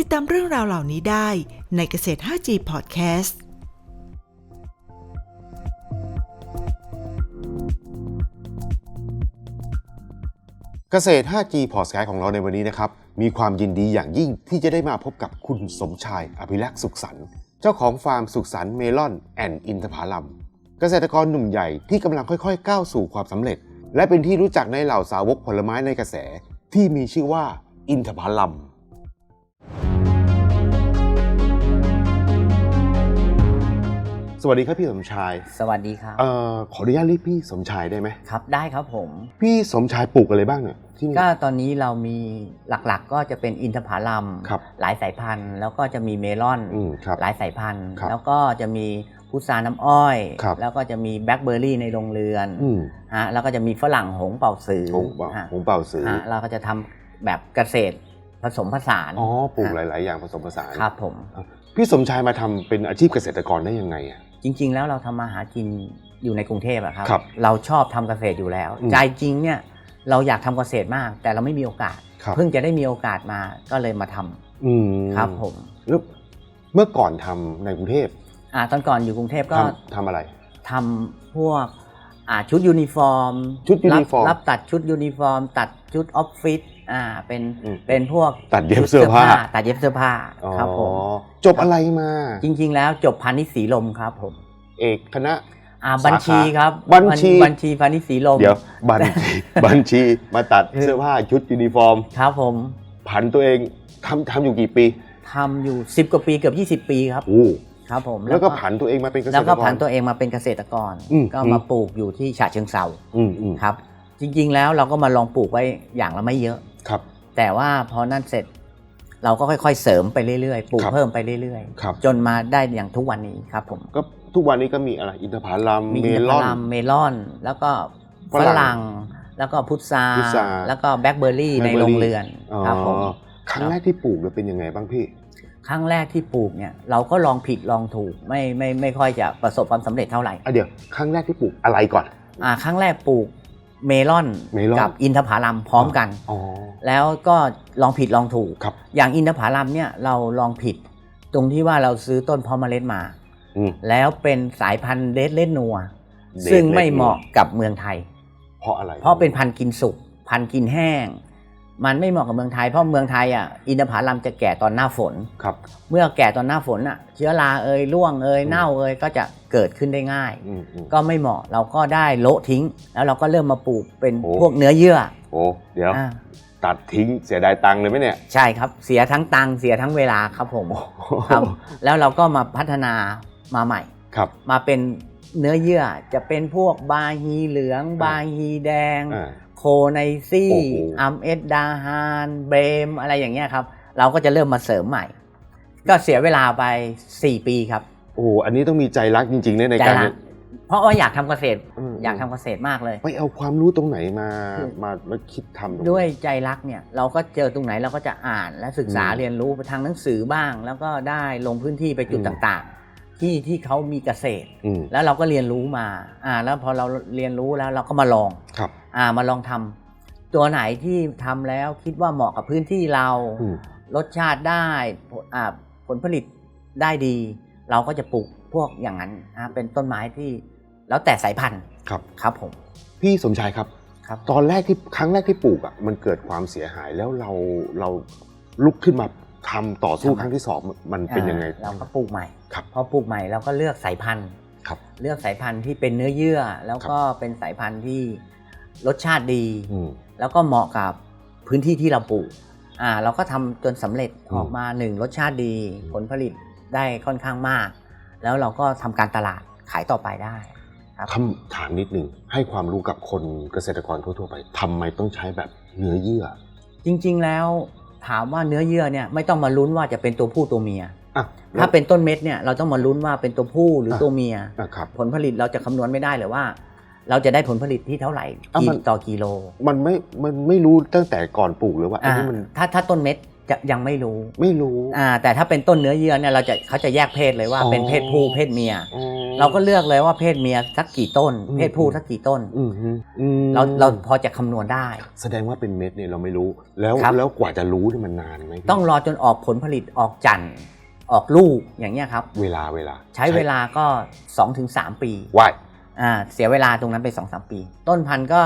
ติดตามเรื่องราวเหล่านี้ได้ในเกษตร 5G Podcast เกษตร 5G พอดแคสต์ของเราในวันนี้นะครับ มีความยินดีอย่างยิ่งที่จะได้มาพบกับคุณสมชายอภิรักษ์สุขสันต์เจ้าของฟาร์มสุขสันต์เมลอนแอนด์อินทผลัม เกษตรกรหนุ่มใหญ่ที่กำลังค่อยๆ ก้าวสู่ความสำเร็จ และเป็นที่รู้จักในเหล่าสาวกผลไม้ในกระแส ที่มีชื่อว่าอินทผลัม สวัสดีครับพี่สมชายสวัสดีครับเอ่อขออนุญาตเรียกพี่สมชายได้ไหมครับ ได้ครับผม พี่สมชายปลูกอะไรบ้างเนี่ยที่นี่ ก็ตอนนี้เรามีหลักๆก็จะเป็นอินทผลัมครับ หลายสายพันธุ์ แล้วก็จะมีเมลอน อืมครับ หลายสายพันธุ์ ครับแล้วก็จะมีพุทราน้ำอ้อย ครับ แล้วก็จะมีแบล็คเบอร์รี่ในโรงเรือนอืมฮะแล้วก็จะมีฝรั่งหงเป่าสือหงเป่าฮะหงเป่าซื้อฮะเราก็จะทำแบบเกษตรผสมผสานอ๋อปลูกหฮะลาย ๆ อย่างผสมผสานครับผม พี่สมชายมาทำเป็นอาชีพเกษตรกรได้ยังไงอะ จริง ๆ แล้วเราทำมาหากินอยู่ในกรุงเทพอะครับครับเราชอบทำเกษตรอยู่แล้วอืมใจจริงเนี่ยเราอยากทำเกษตรมาก แต่เราไม่มีโอกาสครับเพิ่งจะได้มีโอกาสมาก็เลยมาทำอืมครับผมแล้วเมื่อก่อนทำในกรุงเทพอ่าตอนก่อนอยู่กรุงเทพก็ทำทำอะไรทำพวก อ่าชุดยูนิฟอร์มชุดยูนิฟอร์ม รับตัดชุดยูนิฟอร์ม ตัดชุดออฟฟิศอ่าเป็นอืมเป็นพวกตัดเย็บเสื้อผ้า ตัดเย็บเสื้อผ้าครับผมอ๋อจบอะไรมา จริง ๆ แล้วจบพาณิชย์สีลมครับผมเอกคณะ อ่าบัญชีครับบัญชี บัญชีพาณิชย์สีลม เดี๋ยวบัญชีบัญชีมาตัดเสื้อผ้าชุดยูนิฟอร์ม ครับผมผันตัวเองทำทำอยู่กี่ปีทำอยู่ 10 กว่าปีเกือบ 20 ปีครับ โอ้ ครับผมแล้วก็ผันตัวเองมาเป็นเกษตรกรแล้วก็ผันตัวเองมาเป็นเกษตรกรอืมก็มาปลูกอยู่ที่ฉะเชิงเซาอืมอืมครับ จริงๆแล้วเราก็มาลองปลูกไว้อย่างละไม่เยอะครับ แต่ว่าพอนั่นเสร็จเราก็ค่อยๆ เสริมไปเรื่อยๆ ปลูกครับเพิ่มไปเรื่อยครับๆจนมาได้อย่างทุกวันนี้ครับผมก็ทุกวันนี้ก็มีอะไรอินทผลัมมีเมอินทลผอนลัมเมลอน แล้วก็ฝฝรั่งรั่งแล้วก็พุทราพุทราแล้วก็แบล็คเบอร์รี่ใน Blackberry โรงเรือนอ๋อครับผมครั้งแรกที่ปลูกเนี่ยเป็นยังไงบ้างพี่ ครั้งแรกที่ปลูกเนี่ยเราก็ลองผิดลองถูกไม่ไม่ไม่ค่อยจะประสบความสำเร็จเท่าไหร่ อะเดี๋ยวครั้งแรกที่ปลูกอะไรก่อน อ่าครั้งแรกปลูกเมลอนเมลอน กับอินทผลัมพร้อมกัน อ๋อ แล้วก็ลองผิดลองถูก ครับ อย่างอินทผลัมเนี่ยเราลองผิด ตรงที่ว่าเราซื้อต้นเพาะเมล็ดมา อืม แล้วเป็นสายพันธุ์เดดเลดนัว Red ซึ่งไม่ Red เหมาะกับเมืองไทย เพราะอะไรเพราะเป็นพันธุ์กินสุก พันธุ์กินแห้ง มันไม่เหมาะกับเมืองไทยเพราะเมืองไทยอะอินทผลัมจะแก่ตอนหน้าฝน ครับ เมื่อแก่ตอนหน้าฝนอะ เชื้อราเอยร่วงเอยอืมเน่าเอยก็จะเกิดขึ้นได้ง่าย อืมอืมก็ไม่เหมาะเราก็ได้โละทิ้ง แล้วเราก็เริ่มมาปลูกเป็นโอ้พวกเนื้อเยื่อโอ้เดี๋ยว อ่าตัดทิ้งเสียดายตังค์เลยไหมเนี่ยใช่ครับเสียทั้งตังค์เสียทั้งเวลาครับผมครับ แล้วเราก็มาพัฒนามาใหม่ ครับ มาเป็นเนื้อเยื่อจะเป็นพวกบาฮีเหลือง บาฮีแดง อ่า โคไนซี่โอ้โหอัมเอสดาฮานเบรมอะไรอย่างเงี้ยครับ เราก็จะเริ่มมาเสริมใหม่ ก็เสียเวลาไป 4 ปีครับ โอ้อันนี้ต้องมีใจรักจริงๆเนี่ยในใจการรักเพราะว่าอยากทำเกษตรอืมอยากทำเกษตรมากเลยไปเอาความรู้ตรงไหนมาคือมามาคิดทำตรงนี้ด้วยใจรักเนี่ย เราก็เจอตรงไหนเราก็จะอ่านและศึกษาอืมเรียนรู้ไปทางหนังสือบ้าง แล้วก็ได้ลงพื้นที่ไปจุดอืมต่างๆ ที่ที่เขามีเกษตร อืม แล้วเราก็เรียนรู้มา อ่า แล้วพอเราเรียนรู้แล้วเราก็มาลอง ครับ อ่า มาลองทำตัวไหนที่ทำแล้วคิดว่าเหมาะกับพื้นที่เรา อืม รสชาติได้ผลอ่าผลผลิตได้ดี เราก็จะปลูกพวกอย่างนั้นนะเป็นต้นไม้ที่แล้วแต่สายพันธุ์ครับ ครับผม พี่สมชายครับ ครับ ตอนแรกที่ครั้งแรกที่ปลูกอะมันเกิดความเสียหายแล้วเราเราลุกขึ้นมาทำต่อสู้ครั้งที่สองมันเป็นยังไง อ่าเราก็ปลูกใหม่ ครับพอปลูกใหม่เราก็เลือกสายพันธุ์ครับ เลือกสายพันธุ์ที่เป็นเนื้อเยื่อ แล้วก็เป็นสายพันธุ์ที่รสชาติดี อืม แล้วก็เหมาะกับพื้นที่ที่เราปลูกอ่าเราก็ทำจนสำเร็จอืมออกมาหนึ่งรสชาติดี อืม ผลผลิตได้ค่อนข้างมาก แล้วเราก็ทำการตลาดขายต่อไปได้ครับคำถามนิดหนึ่งให้ความรู้กับคนเกษตรกรทั่วๆไปทำไมต้องใช้แบบเนื้อเยื่อ จริงๆแล้วถามว่าเนื้อเยื่อเนี่ยไม่ต้องมาลุ้นว่าจะเป็นตัวผู้ตัวเมียอะแล้ว ถ้าเป็นต้นเม็ดเนี่ยเราต้องมาลุ้นว่าเป็นตัวผู้หรืออะตัวเมียอะครับผลผลิตเราจะคำนวณไม่ได้เลยว่า เราจะได้ผลผลิตที่เท่าไหร่อะกี่มันต่อกิโล มันไม่มันไม่รู้ตั้งแต่ก่อนปลูกเลยว่าอันอ่านี้มันถ้าถ้าต้นเม็ดจะยังไม่รู้ไม่รู้อ่าแต่ถ้าเป็นต้นเนื้อเยื่อเนี่ยเราจะเขาจะแยกเพศเลยว่าอ๋อเป็นเพศผู้เพศเมียอ๋อเราก็เลือกเลยว่าเพศเมียสักกี่ต้นอืมเพศผู้สักกี่ต้นอืมฮึอืมเราเราพอจะคำนวณได้ แสดงว่าเป็นเม็ดเนี่ยเราไม่รู้ แล้วครับแล้วกว่าจะรู้เนี่ยมันนานไหมพี่ต้องรอจนออกผลผลิตออกจันทร์ ออกลูกอย่างเงี้ยครับ เวลาเวลาใช้เวลาก็2-3ปีว่ายอ่าเสียเวลาตรงนั้นไป2-3ปี ต้นพันธุ์ก็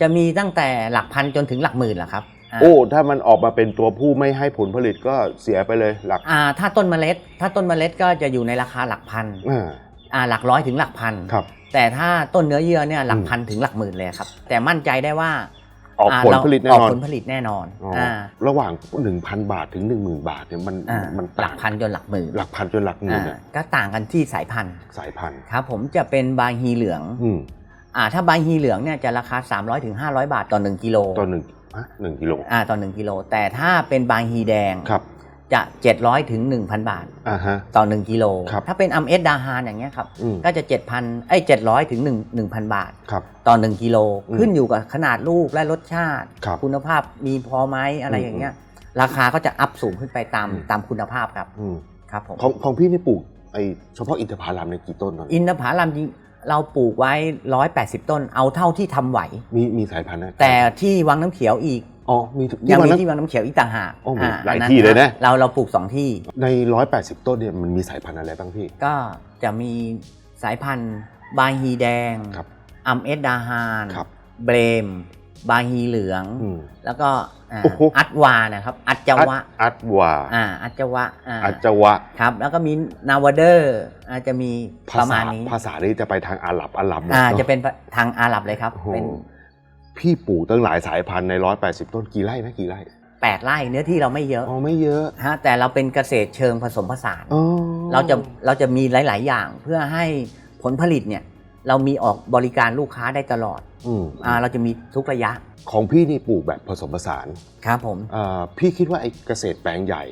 จะมีตั้งแต่หลักพันจนถึงหลักหมื่นแหละครับอ่าโอ้ถ้ามันออกมาเป็นตัวผู้ไม่ให้ผลผลิตก็เสียไปเลยหลักอ่าถ้าต้นเมล็ด ถ้าต้นเมล็ดก็จะอยู่ในราคาหลักพันอ่าอ่าหลักร้อยถึงหลักพันครับแต่ถ้าต้นเนื้อเยื่อเนี่ยหลักอืมพันถึงหลักหมื่นเลยครับ แต่มั่นใจได้ว่า ออกาผลเราผลิตแน่ออกนอนผลผลิตแน่นอนอ๋ออาระหว่าง 1,000 บาทถึง 10,000 บาทเนี่ยมันอ่ามันหลัต่ากงพันจนหลักหมื่นหลักพันจนหลักหมื่นอ่าเนี่ยก็ต่างกันที่สายพันธุ์สายพันธุ์ครับผมจะเป็นบางฮีเหลืองอืมอ่าถ้าบางฮีเหลืองเนี่ยจะราคา 300ถึง500บาทต่อ 1กิโลต่อหนึ่งฮะหนึ่งกิโลอ่าต่อ 1กิโลแต่ถ้าเป็นบางฮีแดงครับ จะ 700ถึง1,000 บาท อ่าฮะ ต่อ 1กิโล ครับถ้าเป็นอัมเอสดาฮานอย่างเงี้ยครับ อืมก็จะ 7,000ไอ้ย700ถึง1 1,000 บาท ครับต่อ 1กิโล อืมขึ้นอยู่กับขนาดลูกและรสชาติ ครับคุณภาพมีพอไหมอะไรอืมอย่างเงี้ย ราคาก็จะอัพสูงขึ้นไปตามอืม ตามคุณภาพครับ อืมครับผม ของของพี่นี่ปลูกไอเฉพาะอินทผลัมในกี่ต้นตอนนี้อินทผลัมจริงเราปลูกไว้ 180 ต้น เอาเท่าที่ทำไหว มีมีสายพันธุ์นะแต่ที่วังน้ำเขียวอีก อ๋อมีทุกยังมีที่ที่วังน้ำเขียวอีกต่างหากโอ้มีอ่หลายอัที่เลยนะ เราเราปลูกสองที่ ในร้อยแปดสิบต้นเนี่ยมันมีสายพันธุ์อะไรบ้างพี่ ก็จะมีสายพันธุ์บาฮีแดงครับอัมเอสดาฮานครับเบรม บาฮีเหลือง อืม แล้วก็อ่าโอ้โห อัดวานะครับ อัจจวะอัดวาอ่าอัจจวะอ่าอัจจวะ ครับ แล้วก็มีนาวาเดอร์อาจจะมีภาประษามาณนี้ภาษานี่จะไปทางอาหรับอาหรับหมดอ่าเนอะ จะเป็นทางอาหรับเลยครับ โอ้โห เป็น พี่ปลูกตั้งหลายสายพันธุ์ในร้อยแปดสิบต้นกี่ไร่นะกี่ไร่แปดไร่เนื้อที่เราไม่เยอะอ๋อไม่เยอะฮะแต่เราเป็นเกษตรเชิงผสมผสานอ๋อเราจะเราจะมีหลาย ๆ อย่างเพื่อให้ผลผลิตเนี่ย เรามีออกบริการลูกค้าได้ตลอดอืมอ่าเราจะมีทุกระยะของพี่นี่ปลูกแบบผสมผสานครับผมอ่าพี่คิดว่าไอ้เกษตรแปลงใหญ่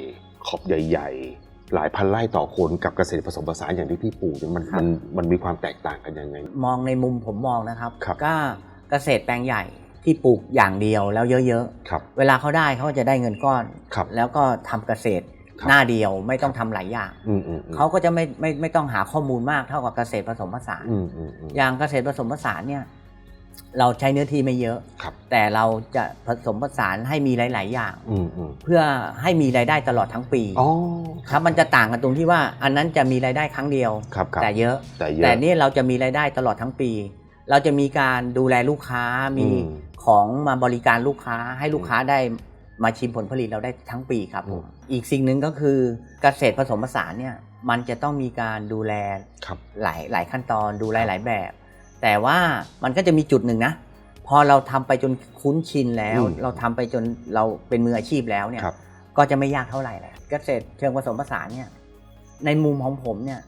ขอบใหญ่ ๆ หลายพันไร่ต่อคนกับเกษตรผสมผสานอย่างที่พี่ปลูกเนี่ยมันมันมันมีความแตกต่างกันยังไง มองในมุมผมมองนะครับ ครับ ก็ เกษตรแปลงใหญ่ที่ปลูกอย่างเดียวแล้วเยอะครับๆเวลาเขาได้เขาก็จะได้เงินก้อน ครับ แล้วก็ทำเกษตรครับหน้าเดียวไม่ต้องทำหลายอย่างอืมอืมอืมเขาก็จะไม่ไม่ไม่ต้องหาข้อมูลมากเท่ากับเกษตรผสมผสานอืมอืมอืมอย่างเกษตรผสมผสานเนี่ยเราใช้เนื้อที่ไม่เยอะครับแต่เราจะผสมผสานให้มีหลาย ๆ อย่างอืมอืมเพื่อให้มีรายได้ตลอดทั้งปีอ๋อครับมันจะต่างกันตรงที่ว่าอันนั้นจะมีรายได้ครั้งเดียวครับครับแต่เยอะแต่เยอะ แต่นี่เราจะมีรายได้ตลอดทั้งปี เราจะมีการดูแลลูกค้ามีอืมของมาบริการลูกค้าให้ลูกค้าได้มาชิมผลผลิตเราได้ทั้งปีครับอืมอีกสิ่งหนึ่งก็คือเกษตรผสมผสานเนี่ยมันจะต้องมีการดูแลครับหลายหลายขั้นตอนดูแลหลายแบบ แต่ว่ามันก็จะมีจุดหนึ่งนะ พอเราทำไปจนคุ้นชินแล้วอืมเราทำไปจนเราเป็นมืออาชีพแล้วเนี่ยครับก็จะไม่ยากเท่าไหร่แหละเกษตรเชิงผสมผสานเนี่ยในมุมของผมเนี่ย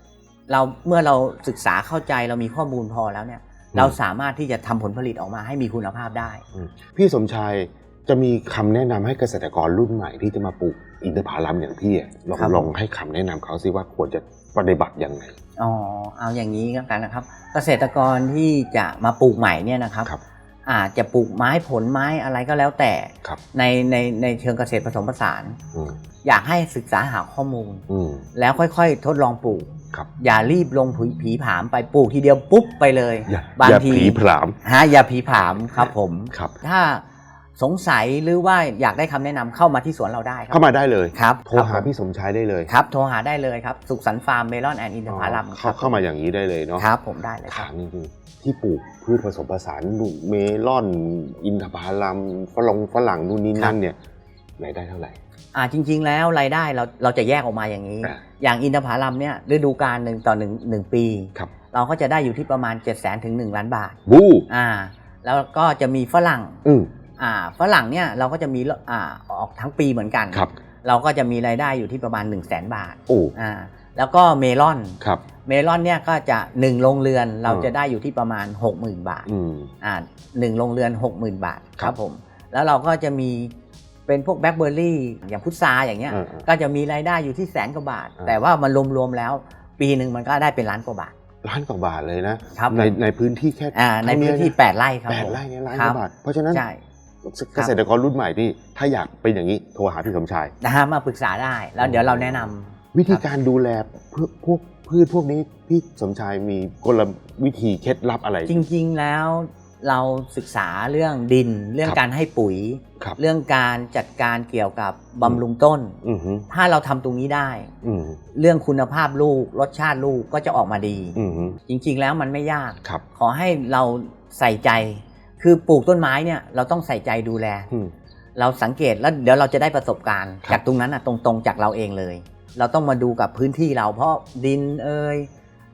เราเมื่อเราศึกษาเข้าใจเรามีข้อมูลพอแล้วเนี่ยอืม เราสามารถที่จะทำผลผลิตออกมาให้มีคุณภาพได้อืมพี่สมชายจะมีคำแนะนำให้เกษตรกรรุ่นใหม่ที่จะมาปลูกอินทผลัมอย่างพี่อะลองครับลองให้คำแนะนำเขาสิว่าควรจะปฏิบัติยังไงอ๋อเอาอย่างนี้ก็กันนะครับ เกษตรกรที่จะมาปลูกใหม่เนี่ยนะครับครับอาจจะปลูกไม้ผลไม้อะไรก็แล้วแต่ครับในในในเชิงเกษตรผสมผสานอืมอยากให้ศึกษาหาข้อมูลอืมแล้วค่อยๆ ทดลองปลูก ครับอย่ารีบลงผีผีผามไปปลูกทีเดียวปุ๊บไปเลยอย่าบางอย่าทีผีผลามฮะอย่าผีผามครับผมครับ ถ้าสงสัยหรือว่าอยากได้คำแนะนำเข้ามาที่สวนเราได้ครัเข้ามาได้เลย ครับโทรหาคบพี่สมชายได้เลยครับโทรหาได้เลยครับ สุขสันต์ฟาร์มเมลอนแอนด์อินทผลัมเข้าเข้ามาอย่างนี้ได้เลยเนาะครับผมได้เลยคถารับมจริงๆที่ปลูกพืชผสมผสานดูเมลอนอินทผลัมฝรั่งฝรั่งนู่นนี่นั่นเนี่ย รายได้เท่าไหร่ อ่าจริง ๆ แล้วรายได้เราเราจะแยกออกมาอย่างนี้ อ่าอย่างอินทผลัมเนี่ยฤดูกาลหนึ่งต่อหนึ่งหนึ่งปี ครับ เราก็จะได้อยู่ที่ประมาณ 7 0 0 0 0 0ถึง1ล้านบาท บูอ่า แล้วก็จะมีฝรั่ง อืมอ่าฝรั่งเนี่ยเราก็จะมีอ่าออกทั้งปีเหมือนกัน ครับ เราก็จะมีรายได้อยู่ที่ประมาณ 1 0 0 0 0แสนบาท โอ้อ่า แล้วก็เมลอน ครับ เมลอนเนี่ยก็จะ1โรงเรือนเราอืมจะได้อยู่ที่ประมาณ 60,000 บาท อืม อ่าหนึ่งโรงเรือน 60,000 บาทคครัรับบผม แล้วเราก็จะมี เป็นพวกแบล็คเบอร์รี่อย่างพุทราอย่างเงี้ยเออเออก็จะมีรายได้อยู่ที่แสนกว่าบาทเออแต่ว่ามันรวมๆแล้ว ปีหนึ่งมันก็ได้เป็นล้านกว่าบาทล้านกว่าบาทเลยนะครับในในพื้นที่แค่อ่าในพื้นที่เท่า8ไร่ครับแปดผมไร่เนี่ยล้านคกรับว่าบาท เพราะฉะนั้นใช่เกษตรกรรุ่นใหม่ที่ถ้าอยากเป็นอย่างนี้โทรหาพี่สมชายนะฮะมาปรึกษาได้แล้วเดี๋ยวเราแนะนำวิธีการดูแลพวกพวกพืชพวกนี้พี่สมชายมีกลวิธีเคล็ดลับอะไร จริง ๆ แล้ว เราศึกษาเรื่องดิน เรื่องครับการให้ปุ๋ย ครับเรื่องการจัดการเกี่ยวกับบำรุงต้น อือฮึถ้าเราทำตรงนี้ได้ อืมเรื่องคุณภาพลูกรสชาติลูกก็จะออกมาดี อืมฮึจริงๆแล้วมันไม่ยาก ครับขอให้เราใส่ใจ คือปลูกต้นไม้เนี่ยเราต้องใส่ใจดูแล อืม เราสังเกตแล้วเดี๋ยวเราจะได้ประสบการณ์ ครับ จากตรงนั้นอะตรงๆจากเราเองเลย เราต้องมาดูกับพื้นที่เราเพราะดินเอ่ย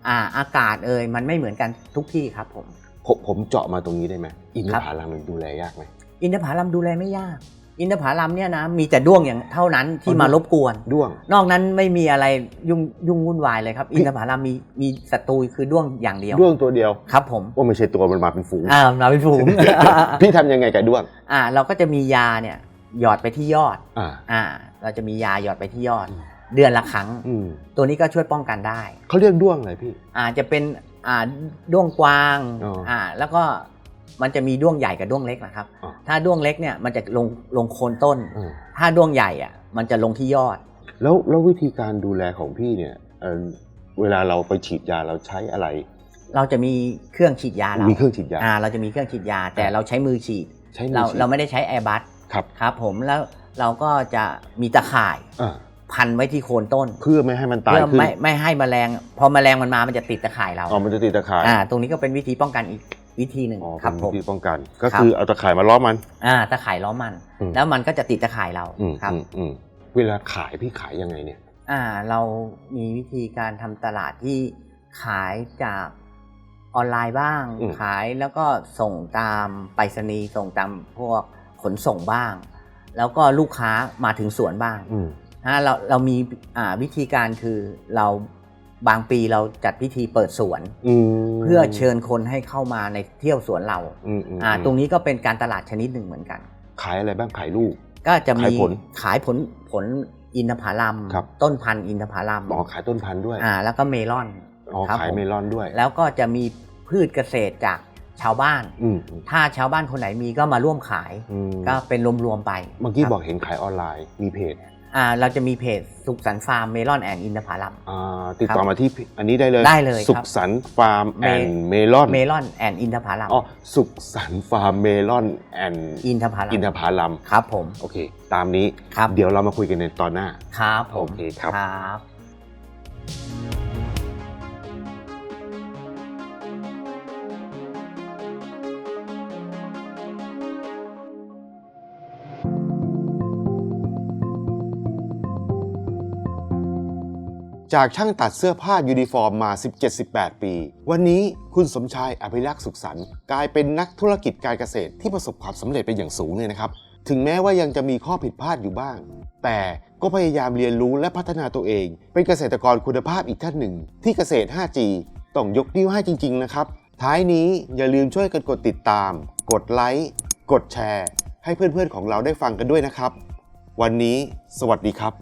อ่าอากาศเอ่ยมันไม่เหมือนกันทุกที่ครับผม ผมผมเจาะมาตรงนี้ได้ไหมอินทครับผลัมมันดูแลยากไหมอินทผลัมดูแลไม่ยาก อินทผลัมเนี่ยนะมีแต่ด้วงอย่างเท่านั้นที่อ๋อมารบกวน ด้วง นอกนั้นไม่มีอะไรยุ่งยุ่งวุ่นวายเลยครับ อินทผลัมมีมีศัตรูคือด้วงอย่างเดียว ด้วงตัวเดียวครับ ผมว่าไม่ใช่ตัวมันมาเป็นฝูงอ่ามาเป็นฝูงพี่ทำยังไงกับด้วง อ่า เราก็จะมียาเนี่ยหยอดไปที่ยอดอ่าอ่าเราจะมียาหยอดไปที่ยอดอืมเดือนละครั้งอืมตัวนี้ก็ช่วยป้องกันได้ เขาเรียกด้วงอะไรพี่ อาจจะเป็น อ่าด้วงกวางอ๋ออ่่าแล้วก็มันจะมีด้วงใหญ่กับด้วงเล็กนะครับ อ๋อ ถ้าด้วงเล็กเนี่ยมันจะลงลงโคนต้นอืมถ้าด้วงใหญ่อะมันจะลงที่ยอด แล้วแล้ววิธีการดูแลของพี่เนี่ยเอ่อเวลาเราไปฉีดยาเราใช้อะไร เราจะมีเครื่องฉีดยาเรามีเครื่องฉีดยา อ่าเราจะมีเครื่องฉีดยา แต่เราใช้มือฉีด ใช้มืเราอฉีดเราไม่ได้ใช้แอร์บัสครับ ครับผมแล้วเราก็จะมีตะข่าย อ่า พันไว้ที่โคนต้นเพื่อไม่ให้มันตายเพื่อขึ้นไม่ไม่ให้แมลง พอแมลงมันมามันจะติดตะข่ายเราอ๋อมันจะติดตะข่ายอ่าตรงนี้ก็เป็นวิธีป้องกันอีกวิธีหนึ่งอ๋อครับเป็นผวิม ธีป้องกัน ก็ครับคือเอาตะข่ายมาล้อมมัน อ่าตะข่ายล้อมมัน อืม แล้วมันก็จะติดตะข่ายเราอืมครับ อืมอืมเวลาขายพี่ขายยังไงเนี่ย อ่าเรามีวิธีการทำตลาดที่ขายจากออนไลน์บ้าง อืม ขายแล้วก็ส่งตามไปรษณีย์ส่งตามพวกขนส่งบ้าง แล้วก็ลูกค้ามาถึงสวนบ้าง อืม นะเราเรามีอ่าวิธีการคือเราบางปีเราจัดพิธีเปิดสวน อืมเพื่อเชิญคนให้เข้ามาในเที่ยวสวนเราอืมอืมอ่าตรงนี้ก็เป็นการตลาดชนิดหนึ่งเหมือนกัน ขายอะไรบ้างขายลูก ก็จะมีขายผลขายผลผลอินทผลัมครับ ต้นพันธุ์อินทผลัมอ๋อขายต้นพันธุ์ด้วยอ่าแล้วก็เมลอน อ๋อครับขายผม เมลอนด้วยแล้วก็จะมีพืชเกษตรจากชาวบ้าน อืมอืมถ้าชาวบ้านคนไหนมีก็มาร่วมขาย อืมก็เป็นรวมๆไปเมื่อกี้ครับบอกเห็นขายออนไลน์มีเพจ อ่าเราจะมีเพจสุขสันต์ฟาร์มเมลอนแอนด์อินทผลัม อ่าติดต่อมาที่อันนี้ได้เลยได้เลยครับ สุขสันต์ฟาร์มเมแอนด์เมลอนเมลอนแอนด์อินทผลัมอ๋อสุขสันต์ฟาร์มเมลอนแอนด์อินทผลัมอินทผลัมครับผมโอเค ตามนี้ครับเดี๋ยวเรามาคุยกันในตอนหน้า ครับผมโอเคครับครับ จากช่างตัดเสื้อผ้ายูนิฟอร์มมา 17-18 ปี วันนี้คุณสมชายอภิรักษ์สุขสันต์กลายเป็นนักธุรกิจการเกษตรที่ประสบความสำเร็จเป็นอย่างสูงเลยนะครับ ถึงแม้ว่ายังจะมีข้อผิดพลาดอยู่บ้าง แต่ก็พยายามเรียนรู้และพัฒนาตัวเอง เป็นเกษตรกรคุณภาพอีกท่านหนึ่ง ที่เกษตร 5G ต้องยกนิ้วให้จริง ๆ นะครับ ท้ายนี้อย่าลืมช่วยกันกดติดตาม กดไลค์ กดแชร์ ให้เพื่อนๆของเราได้ฟังกันด้วยนะครับ วันนี้ สวัสดีครับ